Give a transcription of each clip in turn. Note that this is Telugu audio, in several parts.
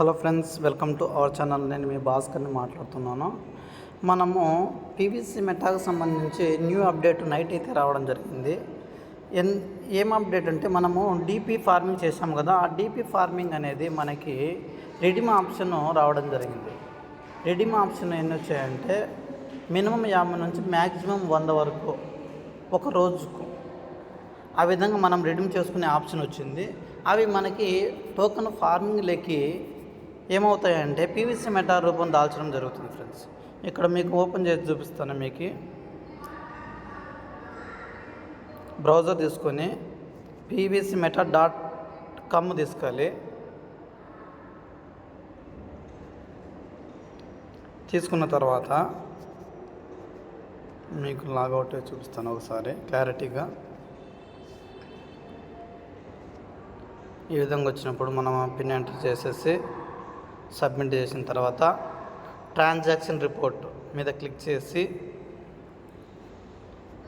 Hello friends welcome to our channel. నేను మీ భాస్కర్ని మాట్లాడుతున్నాను. మనము పీవీసీ మెటాకు సంబంధించి న్యూ అప్డేట్ నైట్ అయితే రావడం జరిగింది. ఎన్ ఏం అప్డేట్ అంటే మనము డీపీ ఫార్మింగ్ చేసాము కదా ఆ డీపీ ఫార్మింగ్ అనేది మనకి రెడీమ్ ఆప్షన్ రావడం జరిగింది. రెడీమ్ ఆప్షన్ ఎన్ని వచ్చాయంటే మినిమం యాభై నుంచి మ్యాక్సిమం వంద వరకు ఒక రోజుకు ఆ విధంగా మనం రెడీమ్ చేసుకునే ఆప్షన్ వచ్చింది. అవి మనకి టోకెన్ ఫార్మింగ్ లెక్కి ఏమవుతాయంటే పీవీసీ మెటా రూపం దాల్చడం జరుగుతుంది ఫ్రెండ్స్. ఇక్కడ మీకు ఓపెన్ చేసి చూపిస్తాను మీకు. బ్రౌజర్ తీసుకొని పీవీసీ మెటా డాట్ కామ్ తీసుకోవాలి. తీసుకున్న తర్వాత మీకు లాగౌట్ చూపిస్తాను ఒకసారి క్లారిటీగా. ఈ విధంగా వచ్చినప్పుడు మనం పిన్ ఎంటర్ చేసేసి సబ్మిట్ చేసిన తర్వాత ట్రాన్సాక్షన్ రిపోర్ట్ మీద క్లిక్ చేసి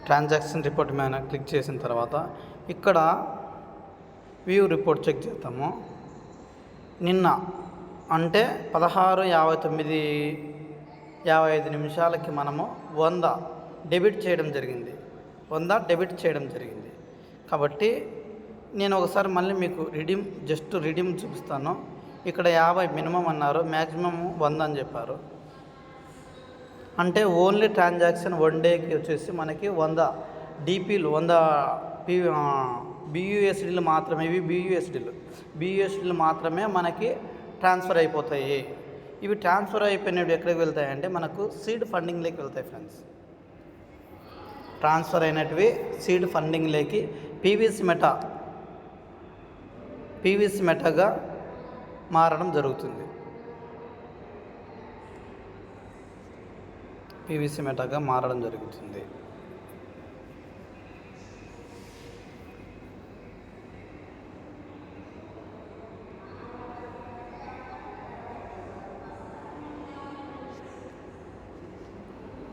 ట్రాన్సాక్షన్ రిపోర్ట్ మీద క్లిక్ చేసిన తర్వాత ఇక్కడ వ్యూ రిపోర్ట్ చెక్ చేస్తాము నిన్న అంటే పదహారు యాభై తొమ్మిది యాభై ఐదు నిమిషాలకి మనము వంద డెబిట్ చేయడం జరిగింది. వంద డెబిట్ చేయడం జరిగింది. కాబట్టి నేను ఒకసారి మళ్ళీ మీకు రిడీమ్ జస్ట్ రిడీమ్ చూపిస్తాను. ఇక్కడ యాభై మినిమం అన్నారు మ్యాక్సిమం వంద అని చెప్పారు. అంటే ఓన్లీ ట్రాన్సాక్షన్ వన్ డేకి వచ్చేసి మనకి వంద డీపీలు వంద పి బియుఎస్డీలు మాత్రమే ఇవి బియుఎస్డీలు బియుఎస్డీలు మాత్రమే మనకి ట్రాన్స్ఫర్ అయిపోతాయి. ఇవి ట్రాన్స్ఫర్ అయిపోయినవి ఎక్కడికి వెళ్తాయంటే మనకు సీడ్ ఫండింగ్లోకి వెళ్తాయి ఫ్రెండ్స్. ట్రాన్స్ఫర్ అయినటివి సీడ్ ఫండింగ్లోకి పీవీసీ మెటా పీవీసీ మెటాగా మారడం జరుగుతుంది. పీవీసీ మెటాగా మారడం జరుగుతుంది.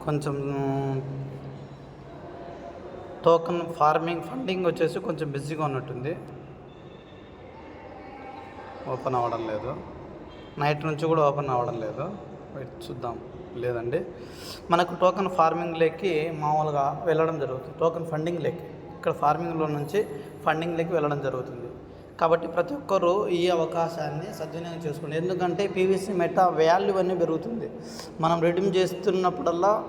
కొంచెం టోకన్ ఫార్మింగ్ ఫండింగ్ వచ్చేసి కొంచెం బిజీగా ఉన్నట్టుంది. ఓపెన్ అవ్వడం లేదు. నైట్ నుంచి కూడా ఓపెన్ అవ్వడం లేదు. వెయిట్ చూద్దాం. లేదండి. మనకు టోకెన్ ఫార్మింగ్ లేకి మామూలుగా వెళ్ళడం జరుగుతుంది. టోకెన్ ఫండింగ్ లేక్. ఇక్కడ ఫార్మింగ్లో నుంచి ఫండింగ్ లేకి వెళ్ళడం జరుగుతుంది. కాబట్టి ప్రతి ఒక్కరూ ఈ అవకాశాన్ని సద్వినియోగం చేసుకోండి. ఎందుకంటే పీవీసీ మెటా వాల్యూ అన్నీ పెరుగుతుంది. మనం రెడీమ్ చేస్తున్నప్పుడల్లా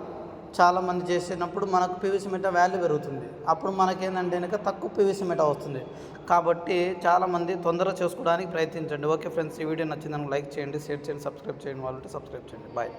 చాలామంది చేసినప్పుడు మనకు పీవీసీ మెటా వాల్యూ పెరుగుతుంది. అప్పుడు మనకేందంటే కనుక తక్కువ పీవీసీ మెటా వస్తుంది. కాబట్టి చాలామంది తొందరగా చేసుకోవడానికి ప్రయత్నించండి. ఓకే ఫ్రెండ్స్ ఈ వీడియో నచ్చిందని లైక్ చేయండి షేర్ చేయండి సబ్స్క్రైబ్ చేయండి వాళ్ళు సబ్స్క్రైబ్ చేయండి. బాయ్